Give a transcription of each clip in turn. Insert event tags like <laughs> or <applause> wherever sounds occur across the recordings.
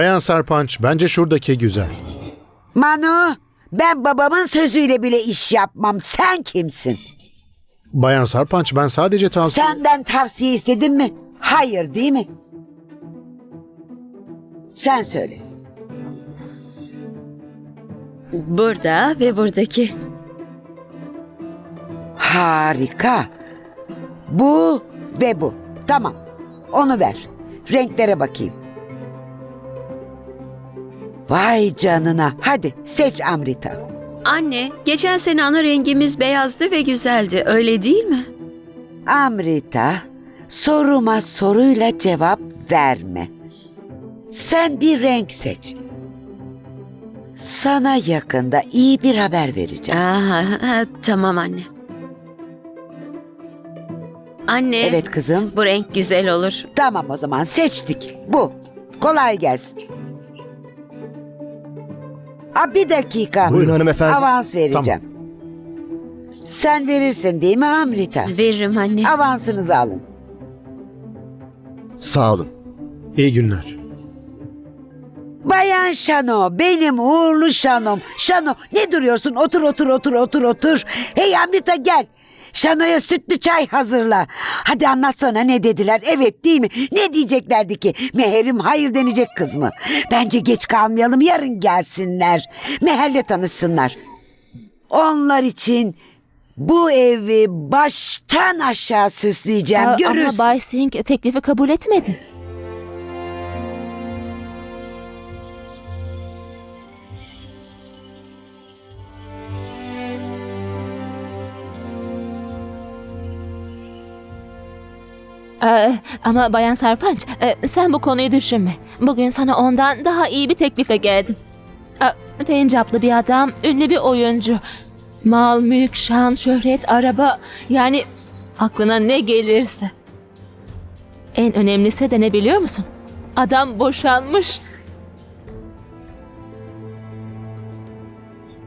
Bayan Sarpanç bence şuradaki güzel. Manu, ben babamın sözüyle bile iş yapmam. Sen kimsin? Bayan Sarpanç ben sadece tavsiye... Senden tavsiye istedim mi? Hayır değil mi? Sen söyle. Burada ve buradaki. Harika. Bu ve bu. Tamam. Onu ver. Renklere bakayım. Vay canına. Hadi seç Amrita. Anne, geçen sene ana rengimiz beyazdı ve güzeldi. Öyle değil mi? Amrita, soruma soruyla cevap verme. Sen bir renk seç. Sana yakında iyi bir haber vereceğim. Aa, ha, tamam anne. Anne. Evet kızım. Bu renk güzel olur. Tamam o zaman seçtik. Bu. Kolay gelsin. Aa, bir dakika. Buyurun hanımefendi. Avans vereceğim. Sen verirsin değil mi Amrita? Veririm anne. Avansınızı alın. Sağ olun. İyi günler. Bayan Şano, benim uğurlu Şano'm. Şano, ne duruyorsun? Otur, otur, otur, otur, otur. Hey Amrita gel. Şano'ya sütlü çay hazırla. Hadi anlatsana ne dediler? Evet değil mi? Ne diyeceklerdi ki? Meherim hayır denecek kız mı? Bence geç kalmayalım yarın gelsinler. Meherle tanışsınlar. Onlar için bu evi baştan aşağı süsleyeceğim. Aa, Görürsün. Ama Bay Singh teklifi kabul etmedi. Ee, ama Bayan Sarpanç, e, sen bu konuyu düşünme. Bugün sana ondan daha iyi bir teklifle geldim. Ee, Pencaplı bir adam, ünlü bir oyuncu. Mal, mülk, şan, şöhret, araba, yani aklına ne gelirse. En önemlisi de ne biliyor musun? Adam boşanmış.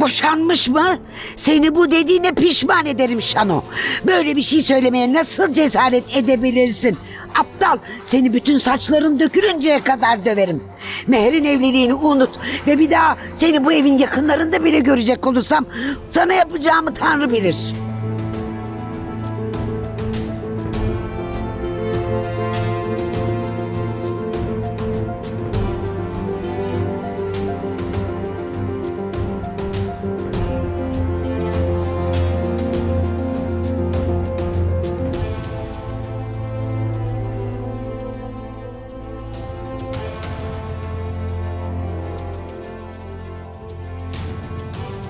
Boşanmış mı? Seni bu dediğine pişman ederim Şano. Böyle bir şey söylemeye nasıl cesaret edebilirsin? Aptal, seni bütün saçların dökülünceye kadar döverim. Meher'in evliliğini unut ve bir daha seni bu evin yakınlarında bile görecek olursam sana yapacağımı Tanrı bilir.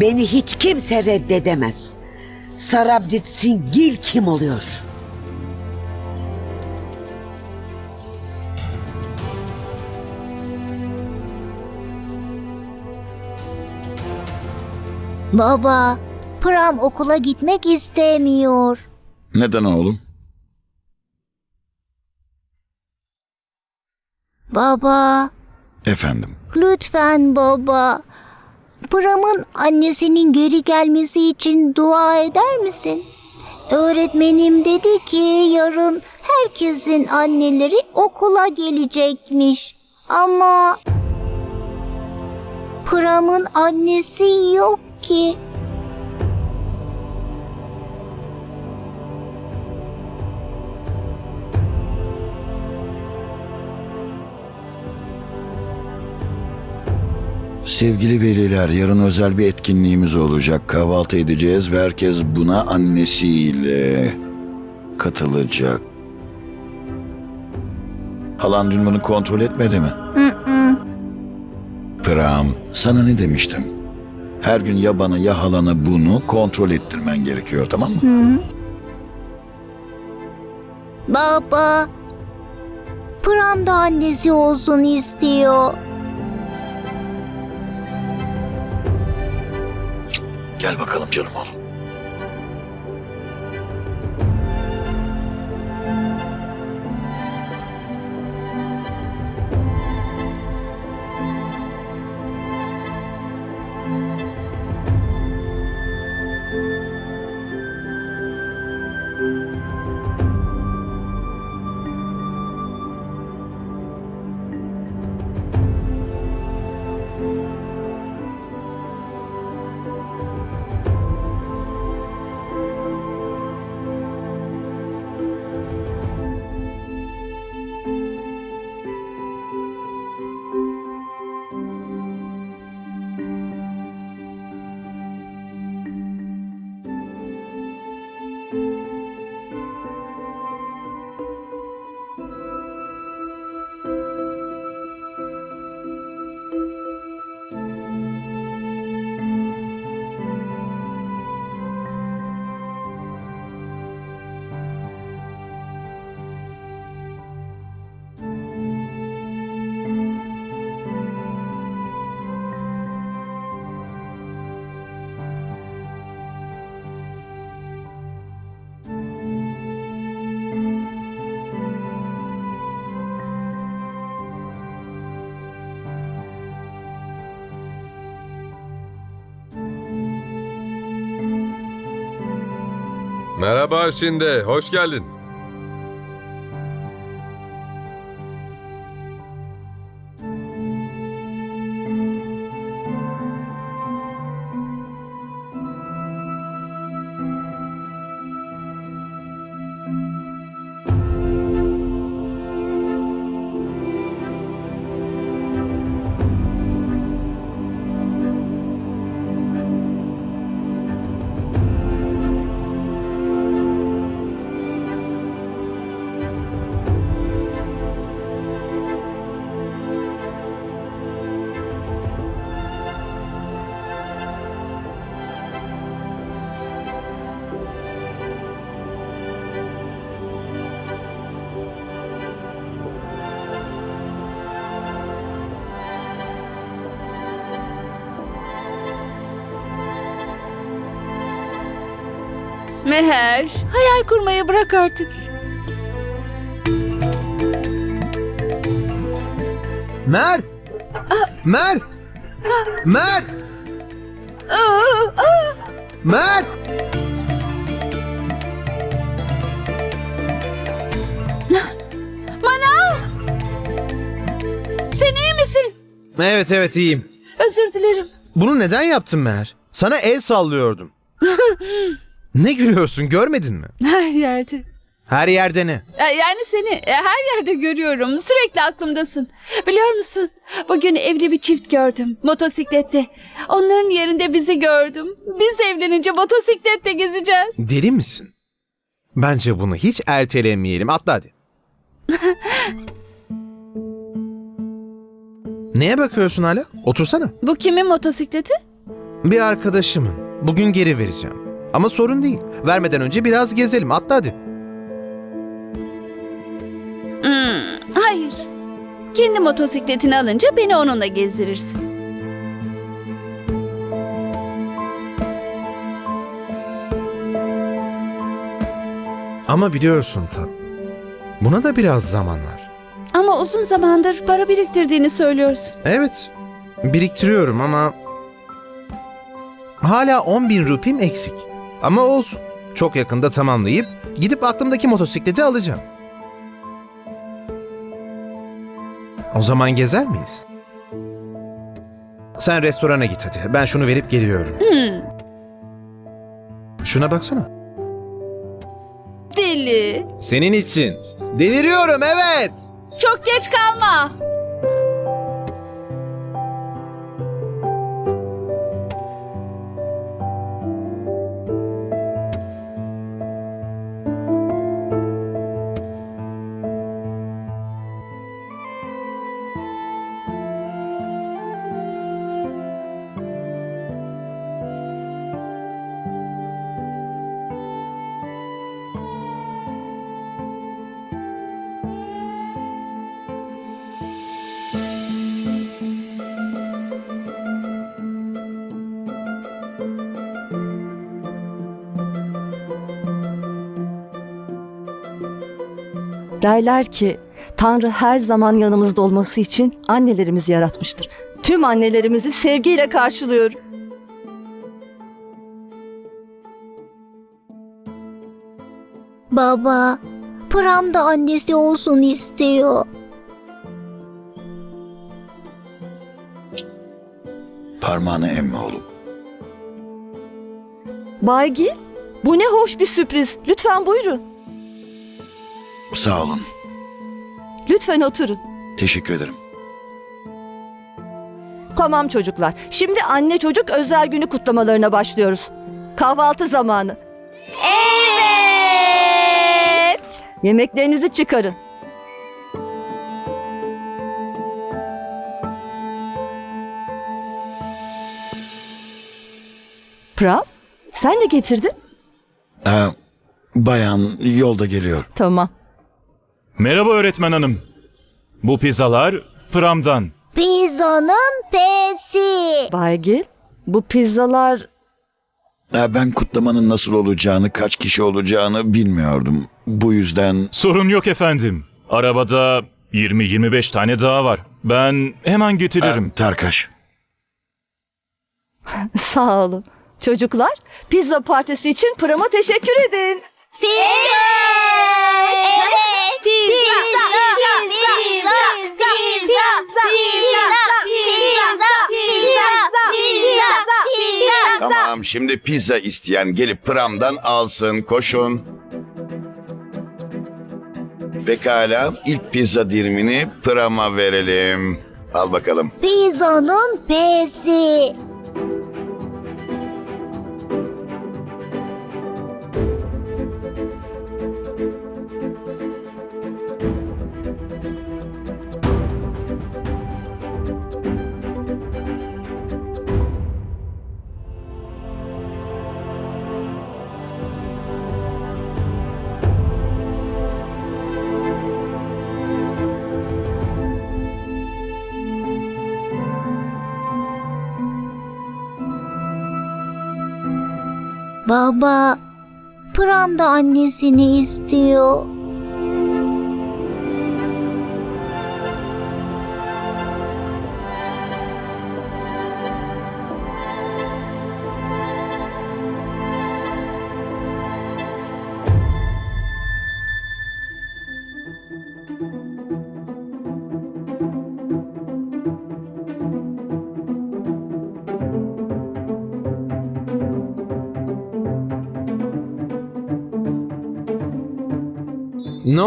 Beni hiç kimse reddedemez. Sarabjit Singil kim oluyor? Baba, Pram okula gitmek istemiyor. Neden oğlum? Baba, Efendim. lütfen baba. Pram'ın annesinin geri gelmesi için dua eder misin? Öğretmenim dedi ki yarın herkesin anneleri okula gelecekmiş. Ama Pram'ın annesi yok ki. Sevgili veliler, yarın özel bir etkinliğimiz olacak. Kahvaltı edeceğiz ve herkes buna annesiyle katılacak. Halan dün bunu kontrol etmedi mi? Pram, sana ne demiştim? Her gün ya bana ya halana bunu kontrol ettirmen gerekiyor tamam mı? Baba, Pram da annesi olsun istiyor. Gel bakalım canım oğlum. Merhaba Şinde, hoş geldin. Meher, hayal kurmayı bırak artık. Mer! Mer! Mer! Mer! Sen iyi misin? Evet evet iyiyim. Özür dilerim. Bunu neden yaptın Mer? Sana el sallıyordum. <laughs> ne gülüyorsun görmedin mi? <laughs> Her yerde. Her yerde ne? Yani seni e, her yerde görüyorum. Sürekli aklımdasın. Biliyor musun? Bugün evli bir çift gördüm. Motosiklette. Onların yerinde bizi gördüm. Biz evlenince motosiklette gezeceğiz. Deli misin? Bence bunu hiç ertelemeyelim. Atla hadi. <laughs> Neye bakıyorsun hala? Otursana. Bu kimin motosikleti? Bir arkadaşımın. Bugün geri vereceğim. Ama sorun değil. Vermeden önce biraz gezelim. Atla hadi. Hmm, hayır. Kendi motosikletini alınca beni onunla gezdirirsin. Ama biliyorsun tat. Buna da biraz zaman var. Ama uzun zamandır para biriktirdiğini söylüyorsun. Evet. Biriktiriyorum ama... Hala 10 bin rupim eksik. Ama olsun. Çok yakında tamamlayıp gidip aklımdaki motosikleti alacağım. O zaman gezer miyiz? Sen restorana git hadi. Ben şunu verip geliyorum. Hmm, Şuna baksana. deli. Senin için. Deliriyorum evet. Çok geç kalma. Derler ki Tanrı her zaman yanımızda olması için annelerimizi yaratmıştır. Tüm annelerimizi sevgiyle karşılıyorum. Baba, Pram da annesi olsun istiyor. Parmağını emme oğlum. Baygi, bu ne hoş bir sürpriz. Lütfen buyurun. Sağ olun. Lütfen oturun. Teşekkür ederim. Tamam çocuklar. Şimdi anne çocuk özel günü kutlamalarına başlıyoruz. Kahvaltı zamanı. Evet. Yemeklerinizi çıkarın. Prav, sen de getirdin. Ee, bayan yolda geliyor. Tamam. Merhaba öğretmen hanım. Bu pizzalar Pram'dan. Pizzanın pesi. Baygil, bu pizzalar Ee, ben kutlamanın nasıl olacağını, kaç kişi olacağını bilmiyordum. Bu yüzden Sorun yok efendim. Arabada 20-25 tane daha var. Ben hemen getiririm. Ee, Tarkaş. <laughs> Sağ olun. Çocuklar, pizza partisi için Pram'a teşekkür edin. Pizza! Evet! Pizza! Pizza! Pizza! Pizza! Pizza! Pizza! Pizza! Tamam şimdi pizza isteyen gelip pramdan alsın koşun. Pekala ilk pizza dilimini prama verelim. Al bakalım. Pizzanın P'si. Baba, Pram da annesini istiyor.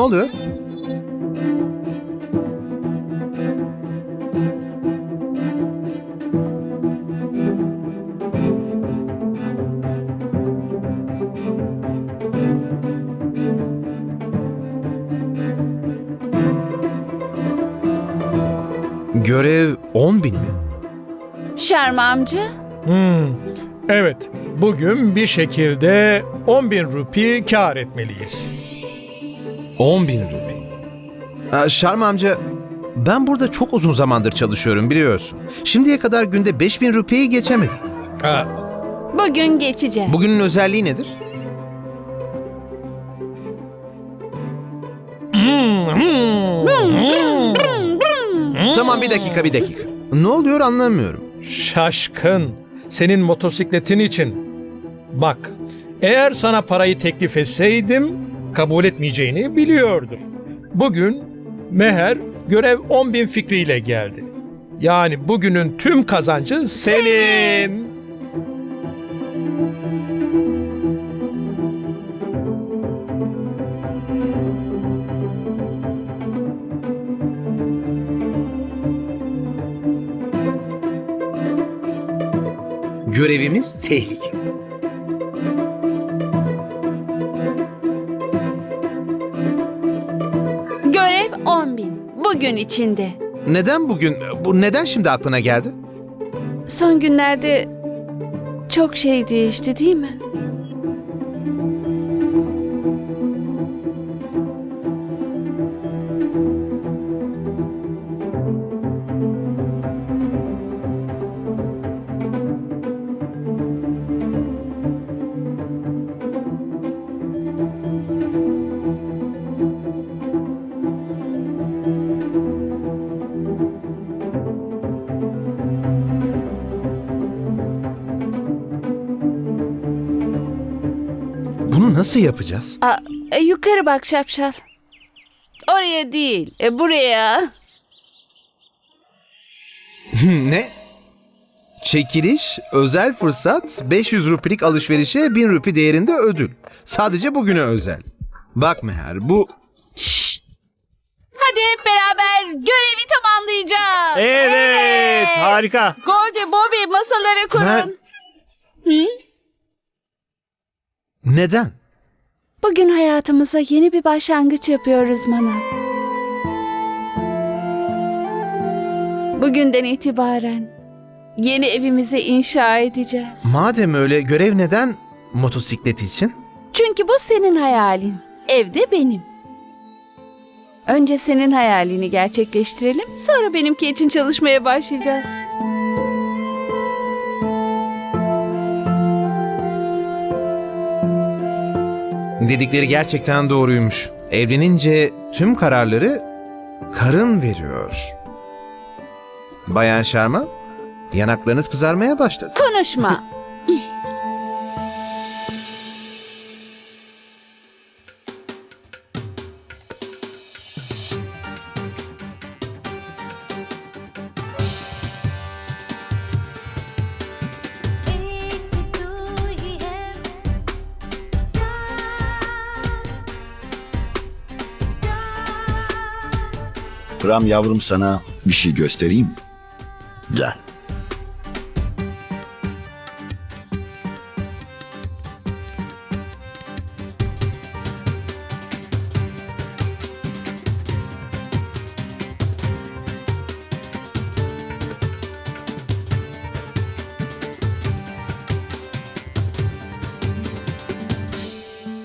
Oluyor? Görev 10 bin mi? Şerma amca. Hmm, evet, bugün bir şekilde 10 bin rupi kar etmeliyiz. 10 bin rupi. Ha, Şarm amca, ben burada çok uzun zamandır çalışıyorum biliyorsun. Şimdiye kadar günde 5 bin rupiyi geçemedim. Ha, Bugün geçeceğim. Bugünün özelliği nedir? Tamam bir dakika bir dakika. Ne oluyor anlamıyorum. şaşkın, senin motosikletin için. Bak, eğer sana parayı teklif etseydim kabul etmeyeceğini biliyordum. Bugün Meher görev 10 bin fikriyle geldi. Yani bugünün tüm kazancı senin. Görevimiz tehlike. Bugün içinde. Neden bugün, bu neden şimdi aklına geldi? Son günlerde çok şey değişti değil mi? Bunu nasıl yapacağız? Aa, e, yukarı bak şapşal. Oraya değil, e, buraya. <laughs> ne? Çekiliş, özel fırsat, 500 rupilik alışverişe 1000 rupi değerinde ödül. Sadece bugüne özel. Bak Meher, bu Hadi hep beraber görevi tamamlayacağız. Evet, harika. Goldie, Bobby masaları kurun. Mer- neden? Bugün hayatımıza yeni bir başlangıç yapıyoruz Mana. Bugünden itibaren yeni evimizi inşa edeceğiz. Madem öyle görev neden motosiklet için? Çünkü bu senin hayalin. Evde benim. Önce senin hayalini gerçekleştirelim, sonra benimki için çalışmaya başlayacağız. Dedikleri gerçekten doğruymuş. Evlenince tüm kararları karın veriyor. Bayan Şarma, yanaklarınız kızarmaya başladı. Konuşma. <laughs> Ram yavrum sana bir şey göstereyim. Gel.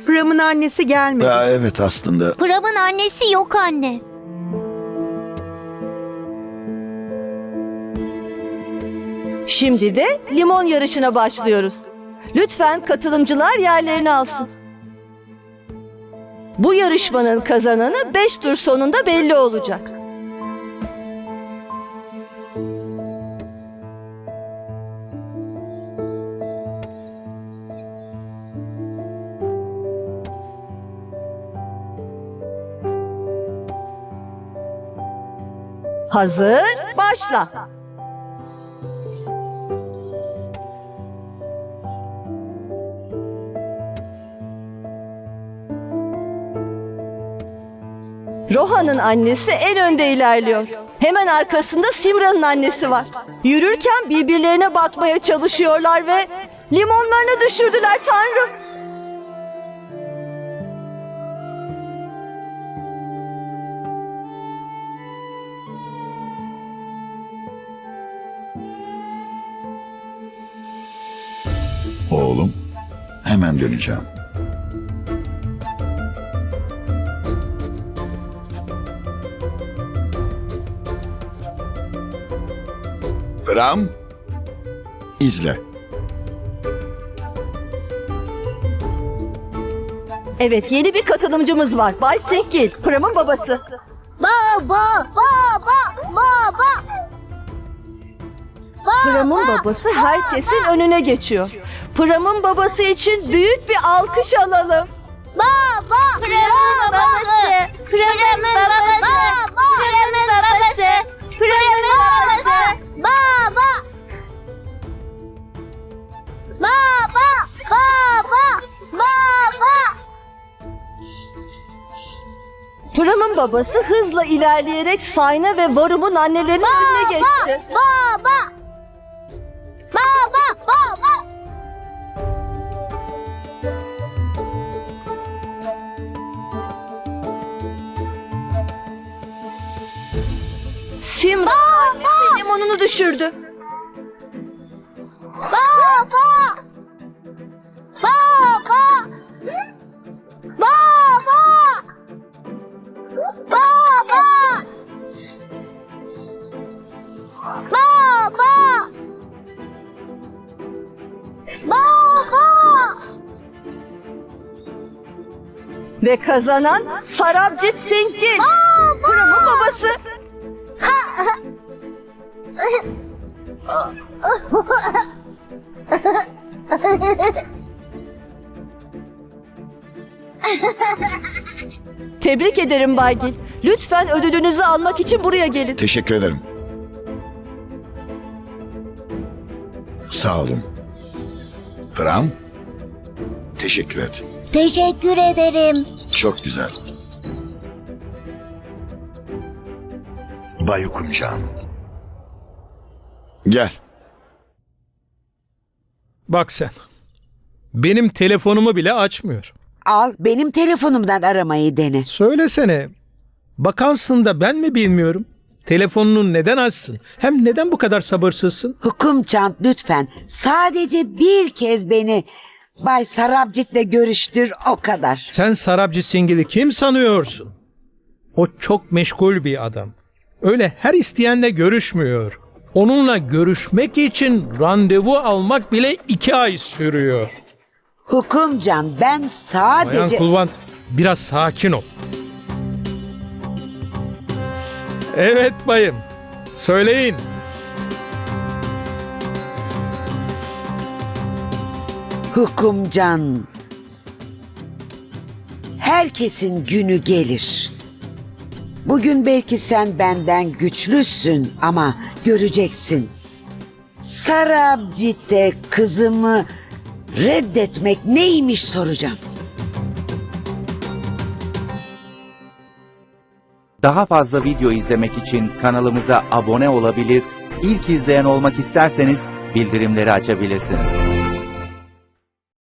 Pram'ın annesi gelmedi. Ya evet aslında Pram'ın annesi yok anne. Şimdi de limon yarışına başlıyoruz. Lütfen katılımcılar yerlerini alsın. Bu yarışmanın kazananı 5 tur sonunda belli olacak. Hazır, başla. Rohan'ın annesi en önde ilerliyor. Hemen arkasında Simra'nın annesi var. Yürürken birbirlerine bakmaya çalışıyorlar ve limonlarını düşürdüler tanrım. oğlum hemen döneceğim. Ram izle. Evet yeni bir katılımcımız var. Bay Senkil, Pram'ın babası. Baba, baba, baba. Pram'ın babası herkesin önüne geçiyor. Pram'ın babası için büyük bir alkış alalım. Baba, Pram'ın babası. Pram'ın babası. Pram'ın babası. Pram'ın babası. Baba. Baba, baba, baba. Pram'ın babası hızla ilerleyerek Sayna ve Varum'un annelerinin önüne geçti. Baba. Baba, düşürdü. Baba! Baba! Baba! Baba! Baba! Baba! Ve kazanan Sarabjit Singh. Pram'ın babası. Tebrik ederim Baygil. Lütfen ödülünüzü almak için buraya gelin. Teşekkür ederim. Sağ olun. Ram teşekkür et. Teşekkür ederim. Çok güzel. Bayukuncan. Gel. Bak sen. Benim telefonumu bile açmıyor. Al benim telefonumdan aramayı dene. Söylesene. Bakansın da ben mi bilmiyorum? Telefonunu neden açsın? Hem neden bu kadar sabırsızsın? Hukumçant lütfen sadece bir kez beni Bay Sarabcit'le görüştür o kadar. Sen Sarabci Singil'i kim sanıyorsun? O çok meşgul bir adam. Öyle her isteyenle görüşmüyor. Onunla görüşmek için randevu almak bile iki ay sürüyor. Hukumcan ben Bayan sadece... Kulvant biraz sakin ol. Evet bayım. Söyleyin. Hukumcan. Herkesin günü gelir. Bugün belki sen benden güçlüsün ama göreceksin. Sarabcit'e kızımı reddetmek neymiş soracağım. Daha fazla video izlemek için kanalımıza abone olabilir, ilk izleyen olmak isterseniz bildirimleri açabilirsiniz.